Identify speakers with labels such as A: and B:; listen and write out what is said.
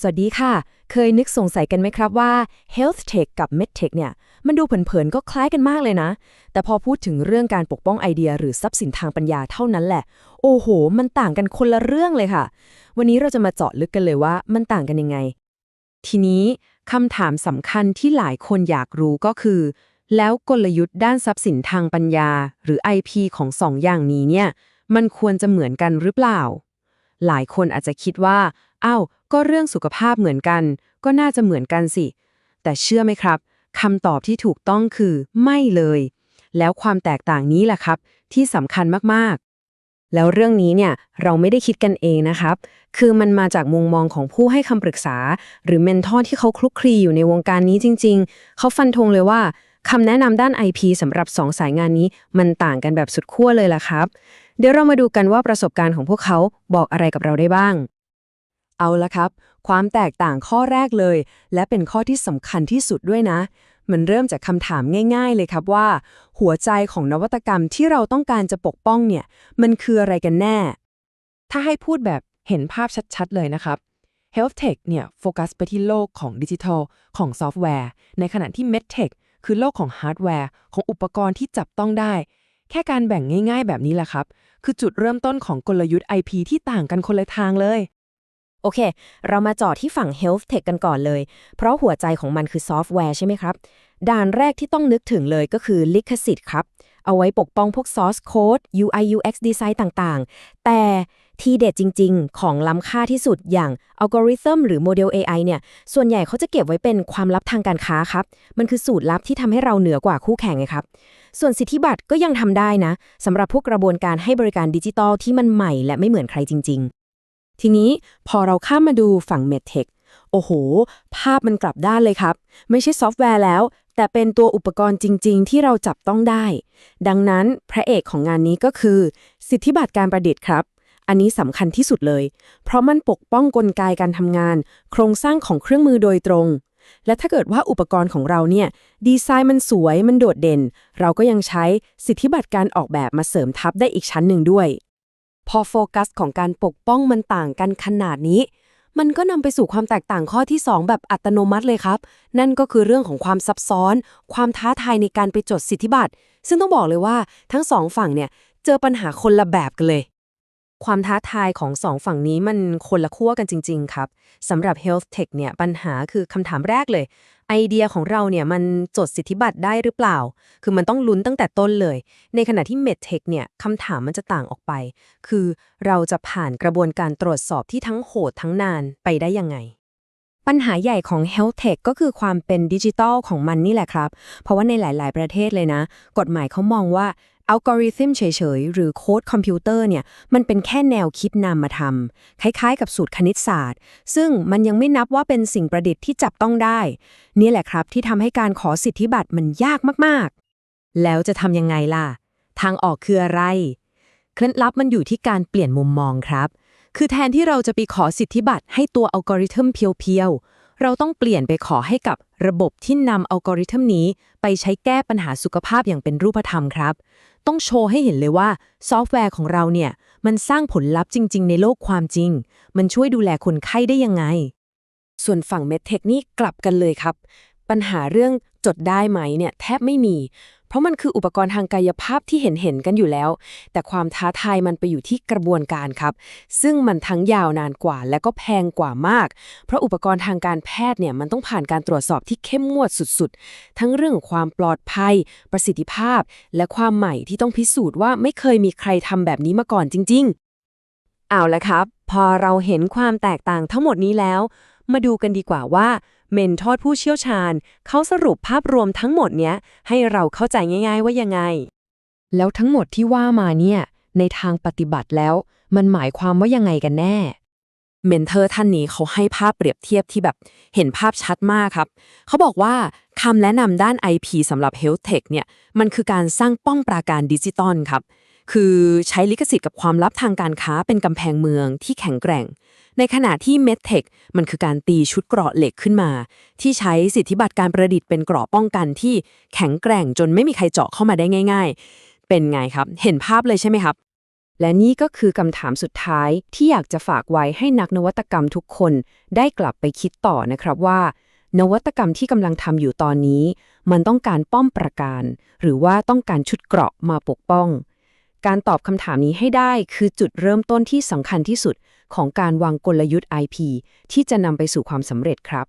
A: สวัสดีค่ะ เคยนึกสงสัยกันไหมครับว่า health tech กับ med tech เนี่ย มันดูเผินๆ ก็คล้ายกันมากเลยนะ แต่พอพูดถึงเรื่องการปกป้องไอเดีย หรือทรัพย์สินทางปัญญาเท่านั้นแหละ โอ้โห มันต่างกันคนละเรื่องเลยค่ะ วันนี้เราจะมาเจาะลึกกันเลยว่ามันต่างกันยังไง
B: ทีนี้คำถามสำคัญที่หลายคนอยากรู้ก็คือ แล้วกลยุทธ์ด้านทรัพย์สินทางปัญญา หรือ IP ของสองอย่างนี้เนี่ย มันควรจะเหมือนกันหรือเปล่า หลายคนอาจจะคิดว่าอ้าว ก็เรื่องสุขภาพเหมือนกัน ก็น่าจะเหมือนกันสิ แต่เชื่อไหมครับคำตอบที่ถูกต้องคือไม่เลย แล้วความแตกต่างนี้แหละครับ ที่สำคัญมากๆ แล้วเรื่องนี้เนี่ยเราไม่ได้คิดกันเองนะครับ คือมันมาจากมุมมองของผู้ให้คำปรึกษา หรือเมนทอร์ที่เขาคลุกคลีอยู่ในวงการนี้จริง ๆ เขาฟันธงเลยว่าคำแนะนำด้าน IP สำหรับสองสายงานนี้มันต่างกันแบบสุดขั้วเลยล่ะครับ เดี๋ยวเรามาดูกันว่าประสบการณ์ของพวกเขาบอกอะไรกับเราได้บ้าง
A: เอาละครับ ความแตกต่างข้อแรกเลย และเป็นข้อที่สำคัญที่สุดด้วยนะ มันเริ่มจากคำถามง่าย ๆ เลยครับว่า หัวใจของนวัตกรรมที่เราต้องการจะปกป้องเนี่ย มันคืออะไรกันแน่
B: ถ้าให้พูดแบบเห็นภาพชัดๆ เลยนะครับ Health Tech เนี่ยโฟกัสไปที่โลกของดิจิทัลของซอฟต์แวร์ ในขณะที่ MedTech คือโลกของฮาร์ดแวร์ ของอุปกรณ์ที่จับต้องได้ แค่การแบ่งง่าย ๆ แบบนี้แหละครับ คือจุดเริ่มต้นของกลยุทธ์ IP ที่ต่างกันคนละทางเลย
A: โอเค เรามาเจาะที่ฝั่ง Health Tech กันก่อนเลย เพราะหัวใจของมันคือซอฟต์แวร์ใช่ไหมครับ ด่านแรกที่ต้องนึกถึงเลยก็คือลิขสิทธิ์ครับ เอาไว้ปกป้องพวก source code UI UX design ต่างๆ แต่ที่เด็ดจริง ๆ ของล้ำค่าที่สุดอย่างอัลกอริทึมหรือโมเดล AI เนี่ย ส่วนใหญ่เขาจะเก็บไว้เป็นความลับทางการค้าครับ มันคือสูตรลับที่ทำให้เราเหนือกว่าคู่แข่งไงครับ ส่วนสิทธิบัตรก็ยังทำได้นะสำหรับพวกกระบวนการให้บริการดิจิตอลที่มันใหม่และไม่เหมือนใครจริง ๆ ทีนี้พอเราข้ามมาดูฝั่ง MedTech โอ้โห ภาพมันกลับด้านเลยครับ ไม่ใช่ซอฟต์แวร์แล้ว แต่เป็นตัวอุปกรณ์จริง ๆ ที่เราจับต้องได้ ดังนั้นพระเอกของงานนี้ก็คือ สิทธิบัตรการประดิษฐ์ครับ อันนี้สำคัญที่สุดเลย เพราะมันปกป้องกลไกการทำงาน โครงสร้างของเครื่องมือโดยตรง และถ้าเกิดว่าอุปกรณ์ของเราเนี่ย ดีไซน์มันสวยมันโดดเด่น เราก็ยังใช้สิทธิบัตรการออกแบบมาเสริมทับได้อีกชั้นหนึ่งด้วย พอโฟกัสของการปกป้องมันต่างกันขนาดนี้ มันก็นำไปสู่ความแตกต่างข้อที่ 2 แบบอัตโนมัติเลยครับ นั่นก็คือเรื่องของความซับซ้อน ความท้าทายในการไปจดสิทธิบัตร ซึ่งต้องบอกเลยว่าทั้งสองฝั่งเนี่ยเจอปัญหาคนละแบบกันเลย ความท้าทายของสองฝั่งนี้มันคนละขั้วกันจริง ๆ ครับสำหรับ Health Tech เนี่ยปัญหาคือคำถามแรกเลย ไอเดียของเราเนี่ยมันจดสิทธิบัตรได้หรือเปล่า คือมันต้องลุ้นตั้งแต่ต้นเลย ในขณะที่ MedTech เนี่ยคำถามมันจะต่างออกไป คือเราจะผ่านกระบวนการตรวจสอบที่ทั้งโหดทั้งนานไปได้ยังไง ปัญหาใหญ่ของ Health Tech ก็คือความเป็นดิจิทัลของมันนี่แหละครับ เพราะว่าในหลาย ๆ ประเทศเลยนะ กฎหมายเขามองว่า อัลกอริทึมเฉยๆ หรือโค้ดคอมพิวเตอร์เนี่ยมันเป็นแค่แนวคิดนำมาทำคล้ายๆ กับสูตรคณิตศาสตร์ ซึ่งมันยังไม่นับว่าเป็นสิ่งประดิษฐ์ที่จับต้องได้ นี่แหละครับที่ทำให้การขอสิทธิบัตรมันยากมากๆ แล้วจะทำยังไงล่ะ ทางออกคืออะไร เคล็ดลับมันอยู่ที่การเปลี่ยนมุมมองครับ คือแทนที่เราจะไปขอสิทธิบัตรให้ตัวอัลกอริทึมเพียวๆ เราต้องเปลี่ยนไปขอให้กับระบบที่นำอัลกอริทึมนี้ ไปใช้แก้ปัญหาสุขภาพอย่างเป็นรูปธรรมครับ ต้องโชว์ให้เห็นเลยว่าซอฟต์แวร์ของเราเนี่ย มันสร้างผลลัพธ์จริง ๆ ในโลกความจริง มันช่วยดูแลคนไข้ได้ยังไง ส่วนฝั่งเมดเทคนี่กลับกันเลยครับ ปัญหาเรื่องจดได้ไหมเนี่ยแทบไม่มี เพราะมันคืออุปกรณ์ทางกายภาพที่เห็นเห็นๆกันอยู่แล้ว แต่ความท้าทายมันไปอยู่ที่กระบวนการครับ ซึ่งมันทั้งยาวนานกว่า และก็แพงกว่ามาก เพราะอุปกรณ์ทางการแพทย์เนี่ยมันต้องผ่านการตรวจสอบที่เข้มงวดสุดๆ ทั้งเรื่องของความปลอดภัย ประสิทธิภาพ และความใหม่ที่ต้องพิสูจน์ว่าไม่เคยมีใครทำแบบนี้มาก่อนจริง ๆ เอาละครับ พอเราเห็นความแตกต่างทั้งหมดนี้แล้ว มาดูกันดีกว่าว่า เมนทอดผู้เชี่ยวชาญ เขาสรุปภาพรวมทั้งหมดเนี้ย ให้เราเข้าใจง่าย ๆ ว่ายังไง แล้วทั้งหมดที่ว่ามาเนี่ย ในทางปฏิบัติแล้ว มันหมายความว่ายังไงกันแน่ เมนเทอร์ท่านนี้เขาให้ภาพเปรียบเทียบที่แบบเห็นภาพชัดมากครับ เขาบอกว่าคำแนะนำด้าน IP สำหรับ Health Tech เนี่ย มันคือการสร้างป้องปราการดิจิตอลครับ คือใช้ลิขสิทธิ์กับความลับทางการค้าเป็นกำแพงเมืองที่แข็งแกร่ง ในขณะที่ MedTech มันคือการตีชุดเกราะเหล็กขึ้นมา ที่ใช้สิทธิบัตรการประดิษฐ์เป็นเกราะป้องกันที่แข็งแกร่งจนไม่มีใครเจาะเข้ามาได้ง่าย ๆ เป็นไงครับ เห็นภาพเลยใช่ไหมครับ
B: และนี่ก็คือคำถามสุดท้ายที่อยากจะฝากไว้ให้นักนวัตกรรมทุกคน ได้กลับไปคิดต่อนะครับว่านวัตกรรมที่กำลังทำอยู่ตอนนี้ มันต้องการป้อมประการ หรือว่าต้องการชุดเกราะมาปกป้อง การตอบคำถามนี้ให้ได้คือจุดเริ่มต้นที่สำคัญที่สุดของการวางกลยุทธ์ IP ที่จะนำไปสู่ความสำเร็จครับ